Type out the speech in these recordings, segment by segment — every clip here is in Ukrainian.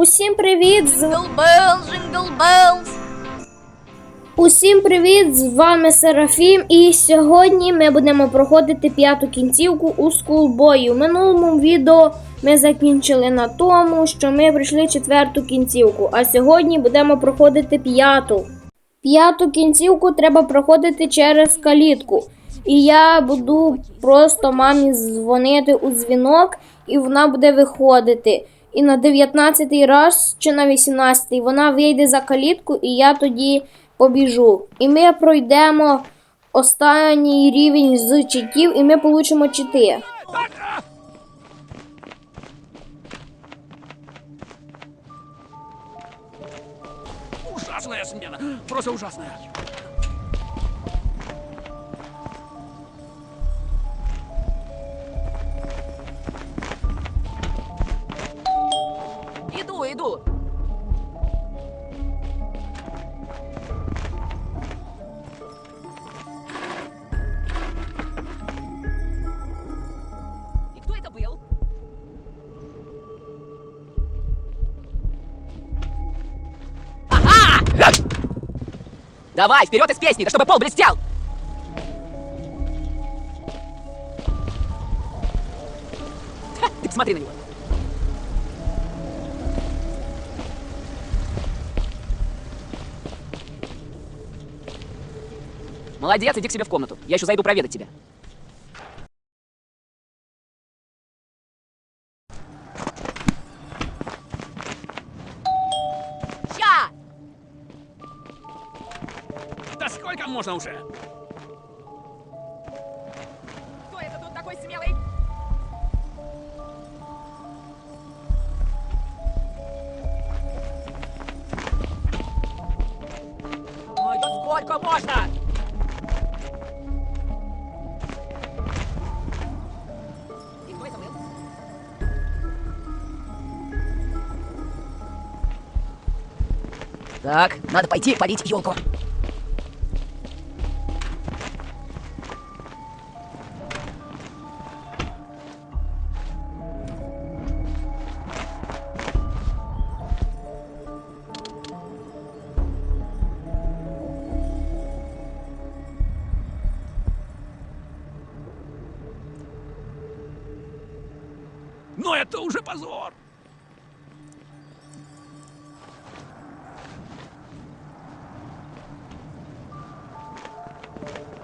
Усім привіт! З... Усім привіт! З вами Серафім. І сьогодні ми будемо проходити п'яту кінцівку у скулбої. У минулому відео ми закінчили на тому, що ми пройшли четверту кінцівку, а сьогодні будемо проходити п'яту. П'яту кінцівку треба проходити через калітку. І я буду просто мамі дзвонити у дзвінок, і вона буде виходити. І на 19-й раз чи на 18-й вона вийде за калітку, і я тоді побіжу. І ми пройдемо останній рівень з читів, і ми получимо чити. Ужасная смена. Просто ужасная. Давай, вперед из песни, да чтобы пол блестел! Ты посмотри на него. Молодец, иди к себе в комнату. Я еще зайду проведать тебя. Сколько можно? Так, надо пойти полить елку. Но это уже позор. Достаточно!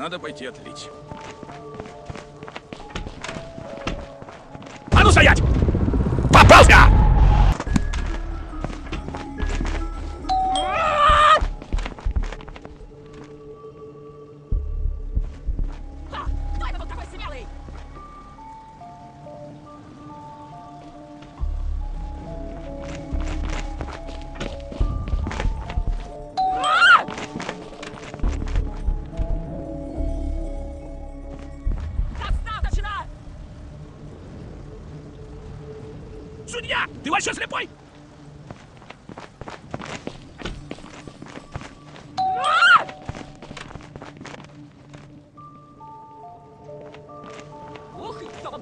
Надо пойти отлить. А ну стоять! Судья, ты вообще слепой?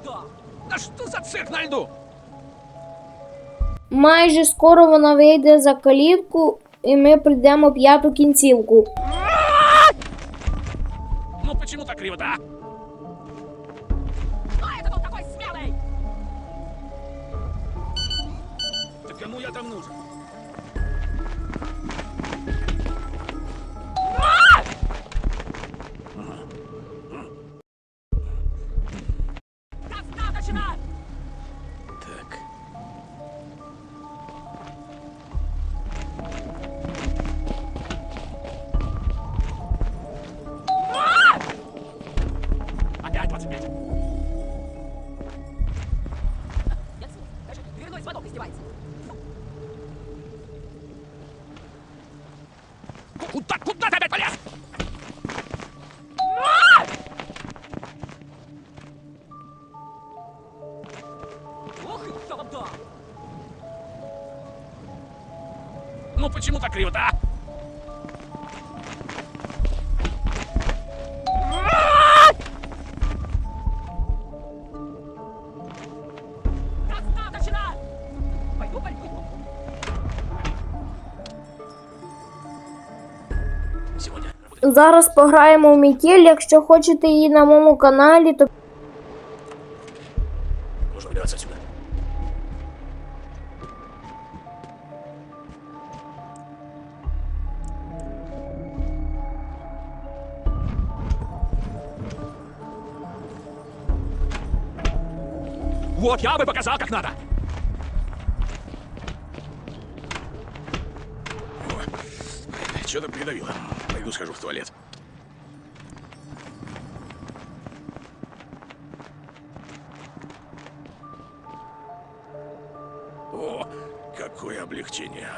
Да! Да за цирк на льду? Майже скоро вона вийде за калітку, і ми прийдемо п'яту кінцівку. Ну почему так криво-то, а? Кому я там нужен? Ну почему так криво-то. Зараз пограємо в Мітіль. Якщо хочете її на моєму каналі, то Вот, я бы показал, как надо. Что-то придавило. Пойду схожу в туалет. О, какое облегчение.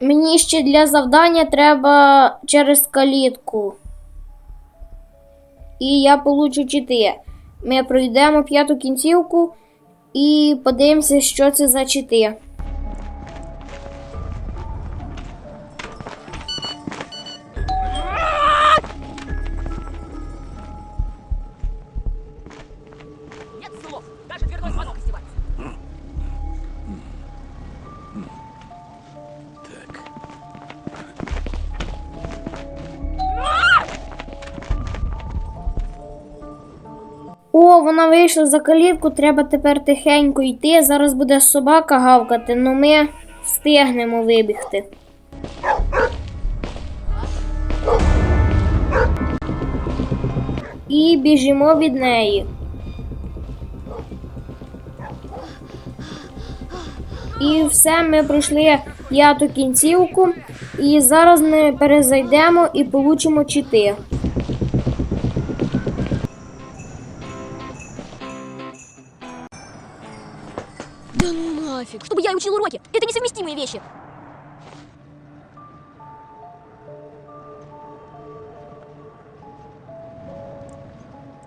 мені ще для завдання треба через калітку. І я получу чити. Ми пройдемо п'яту кінцівку і подивимося, що це за чити. Вона вийшла за калітку, треба тепер тихенько йти. Зараз буде собака гавкати, але ми встигнемо вибігти. І біжимо від неї. І все, ми пройшли п'яту кінцівку. І зараз ми перезайдемо і получимо чити. нафиг, чтобы я учил уроки. Это несовместимые вещи.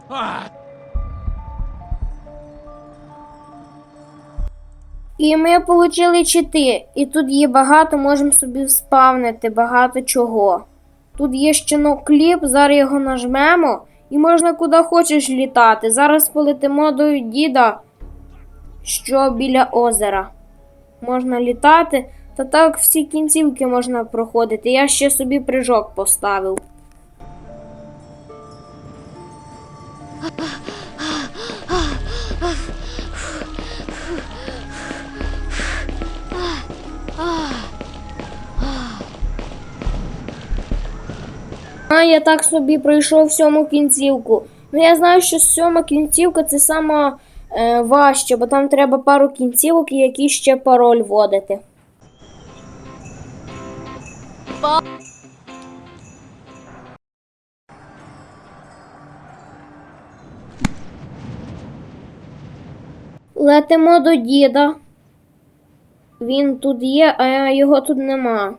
А, І ми отримали чити. І тут є багато, можемо собі спавнити багато чого. Тут є щенок кліп, зараз його нажмемо і можна куди хочеш літати. Зараз полетимо до діда, що біля озера. Можна літати, та так всі кінцівки можна проходити. Я ще собі прыжок поставив. А я так собі пройшов сьому кінцівку. Ну я знаю, що сьома кінцівка це сама важче, бо там треба пару кінцівок і якийсь ще пароль вводити. Летимо до діда. Він тут є, а його тут нема.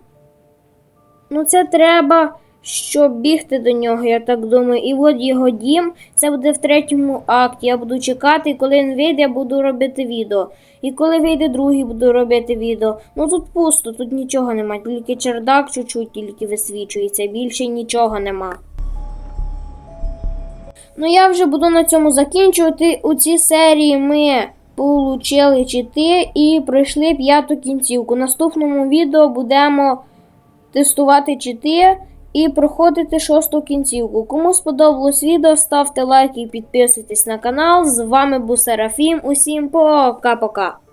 Ну, це треба, щоб бігти до нього, я так думаю. І от його дім. Це буде в третьому акті. Я буду чекати, і коли він вийде, я буду робити відео. І коли вийде другий, буду робити відео. Ну тут пусто, тут нічого нема. Тільки чердак чуть-чуть тільки висвічується. Більше нічого нема. Ну я вже буду на цьому закінчувати. У цій серії ми получили чити і пройшли п'яту кінцівку. В наступному відео будемо тестувати чити і проходити шосту кінцівку. Кому сподобалось відео, ставте лайк і підписуйтесь на канал. З вами був Серафім. Усім пока-пока.